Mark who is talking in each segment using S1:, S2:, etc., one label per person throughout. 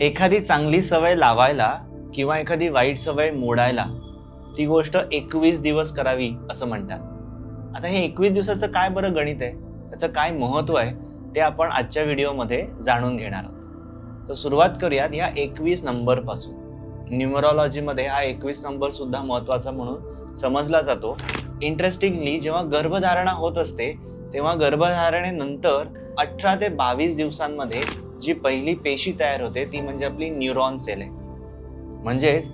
S1: एखादी चांगली सवय लावायला किंवा एखादी वाईट सवय मोडायला ती गोष्ट एकवीस दिवस करावी असं म्हणतात. आता हे एकवीस दिवसाचं काय बरं गणित आहे? त्याचं काय महत्त्व आहे? ते आपण आजच्या व्हिडिओमध्ये जाणून घेणार आहोत. तर सुरुवात करूयात ह्या एकवीस नंबरपासून. न्युमरॉलॉजीमध्ये हा एकवीस नंबरसुद्धा महत्त्वाचा म्हणून समजला जातो. इंटरेस्टिंगली जेव्हा गर्भधारणा होत असते तेव्हा गर्भधारणेनंतर अठरा ते बावीस दिवसांमध्ये जी पहिली पेशी तयार होते ती म्हणजे आपली न्यूरॉन सेल आहे. म्हणजेच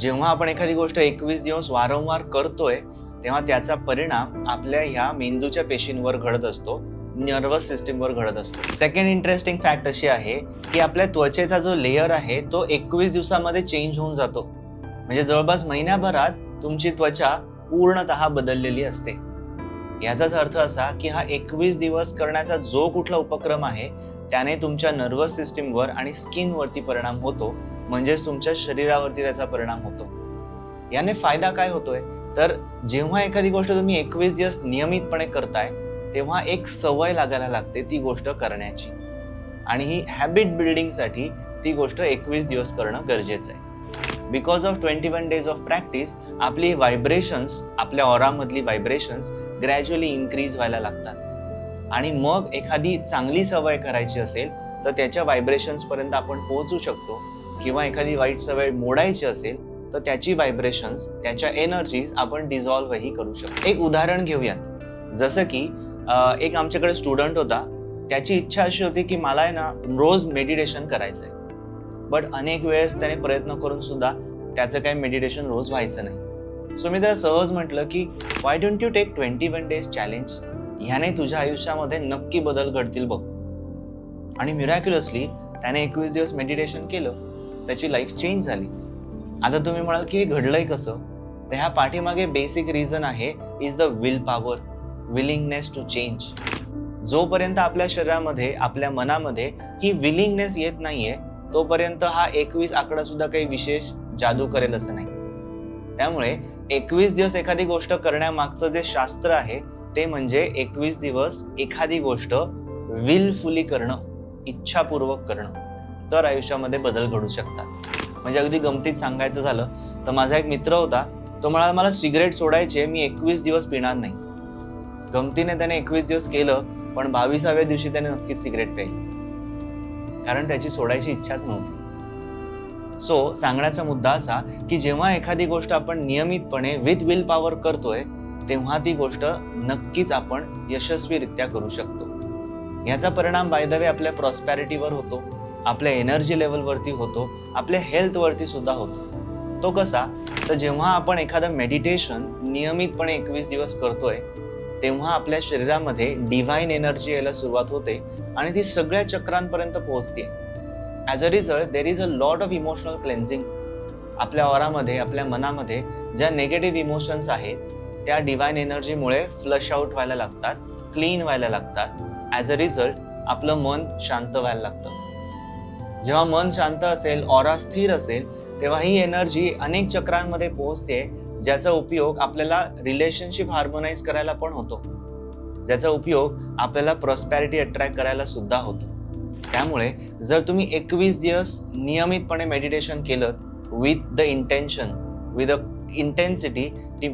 S1: जेव्हा आपण एखादी गोष्ट एकवीस दिवस वारंवार करतोय तेव्हा त्याचा परिणाम आपल्या ह्या मेंदूच्या पेशींवर घडत असतो नर्वस सिस्टीमवर घडत असतो. सेकंड इंटरेस्टिंग फॅक्ट अशी आहे की आपल्या त्वचेचा जो लेयर आहे तो एकवीस दिवसामध्ये चेंज होऊन जातो. म्हणजे जवळपास महिन्याभरात तुमची त्वचा पूर्णतः बदललेली असते. याचाच अर्थ असा की हा एकवीस दिवस करण्याचा जो कुठला उपक्रम आहे त्याने तुमच्या नर्वस सिस्टीमवर आणि स्किनवरती परिणाम होतो म्हणजेच तुमच्या शरीरावरती त्याचा परिणाम होतो. याने फायदा काय होतोय? तर जेव्हा एखादी गोष्ट तुम्ही एकवीस दिवस नियमितपणे करताय तेव्हा एक सवय लागायला लागते ती गोष्ट करण्याची. आणि ही हॅबिट बिल्डिंगसाठी ती गोष्ट एकवीस दिवस करणं गरजेचं आहे. Because of twenty one days of practice आपली व्हायब्रेशन्स आपल्या ऑरामधली व्हायब्रेशन्स ग्रॅज्युअली इन्क्रीज व्हायला लागतात. आणि मग एखादी चांगली सवय करायची असेल तर त्याच्या व्हायब्रेशन्सपर्यंत आपण पोहोचू शकतो. किंवा एखादी वाईट सवय मोडायची असेल तर त्याची व्हायब्रेशन्स त्याच्या एनर्जीज आपण डिझॉल्वही करू शकतो. एक उदाहरण घेऊयात. जसं की एक आमच्याकडे स्टुडंट होता. त्याची इच्छा अशी होती की मला आहे ना रोज मेडिटेशन करायचं आहे बट अनेक वेळेस त्याने प्रयत्न करून सुद्धा त्याचं काही मेडिटेशन रोज व्हायचं नाही. सो मी त्याला सहज म्हटलं की why don't you take twenty one days challenge ह्याने तुझ्या आयुष्यामध्ये नक्की बदल घडतील बघ. आणि मिरॅक्युलसली त्याने एकवीस दिवस मेडिटेशन केलं. त्याची लाईफ चेंज झाली. आता तुम्ही म्हणाल की हे घडलंय कसं? तर ह्या पाठीमागे बेसिक रिझन आहे is the will power willingness to change जोपर्यंत आपल्या शरीरामध्ये आपल्या मनामध्ये ही विलिंगनेस येत नाहीये तोपर्यंत हा एकवीस आकडा सुद्धा काही विशेष जादू करेल असं नाही. त्यामुळे एकवीस दिवस एखादी गोष्ट करण्यामागचं जे शास्त्र आहे ते म्हणजे एकवीस दिवस एखादी गोष्ट विलफुली करणं इच्छापूर्वक करणं. तर आयुष्यामध्ये बदल घडू शकतात. म्हणजे अगदी गमतीत सांगायचं झालं तर माझा एक मित्र होता तो म्हणाला मला सिगरेट सोडायचे मी एकवीस दिवस पिणार नाही. गमतीने त्याने एकवीस दिवस केलं पण बावीसाव्या दिवशी त्याने नक्कीच सिगरेट प्यायली. कारण त्याची सोडायची इच्छाच नव्हती. सो सांगण्याचा मुद्दा असा की जेव्हा एखादी गोष्ट आपण नियमितपणे विथ विल पॉवर करतोय तेव्हा ती गोष्ट नक्कीच आपण यशस्वीरित्या करू शकतो. याचा परिणाम बाय द वे आपल्या प्रॉस्पॅरिटीवर होतो आपल्या एनर्जी लेवलवरती होतो आपल्या हेल्थवरती सुद्धा होतो. तो कसा? तर जेव्हा आपण एखादं मेडिटेशन नियमितपणे एकवीस दिवस करतोय तेव्हा आपल्या शरीरामध्ये डिव्हाइन एनर्जी यायला सुरुवात होते आणि ती सगळ्या चक्रांपर्यंत पोहोचते as a result there is a lot of emotional cleansing आपल्या ऑरामध्ये आपल्या मनामध्ये ज्या नेगेटिव्ह इमोशन्स आहेत त्या डिव्हाइन एनर्जीमुळे फ्लश आउट व्हायला लागतात क्लीन व्हायला लागतात. ॲज अ रिझल्ट आपलं मन शांत व्हायला लागतं. जेव्हा मन शांत असेल ऑरा स्थिर असेल तेव्हा ही एनर्जी अनेक चक्रांमध्ये पोहोचते ज्याचा उपयोग आपल्याला रिलेशनशिप हार्मोनाइज करायला पण होतो. ज्याचा उपयोग आपल्याला प्रॉस्पॅरिटी अट्रॅक्ट करायला सुद्धा होतो. त्यामुळे जर तुम्ही एकवीस दिवस नियमितपणे मेडिटेशन केलं with the intention with a intensity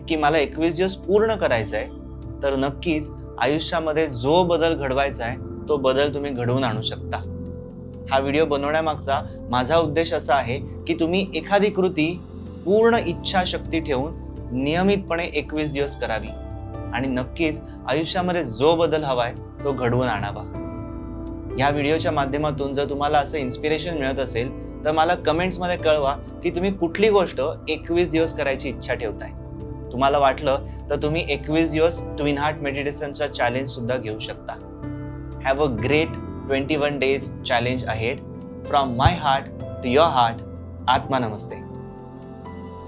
S1: की मला एकवीस दिवस पूर्ण करायचं आहे तर नक्कीच आयुष्यामध्ये जो बदल घडवायचा आहे तो बदल तुम्ही घडवून आणू शकता. हा व्हिडिओ बनवण्यामागचा माझा उद्देश असा आहे की तुम्ही एखादी कृती पूर्ण इच्छाशक्ती ठेवून नियमितपणे एकवीस दिवस करावी. आणि नक्कीच आयुष्यामध्ये जो बदल हवाय तो घडवून आणावा. या व्हिडिओच्या माध्यमातून जर तुम्हाला असं इन्स्पिरेशन मिळत असेल तर मला कमेंट्समध्ये कळवा की तुम्ही कुठली गोष्ट एकवीस दिवस करायची इच्छा ठेवताय. तुम्हाला वाटलं तर तुम्ही एकवीस दिवस ट्विन हार्ट मेडिटेशनचा चॅलेंजसुद्धा घेऊ शकता. Have a great twenty one days challenge ahead from my heart to your heart आत्मा नमस्ते.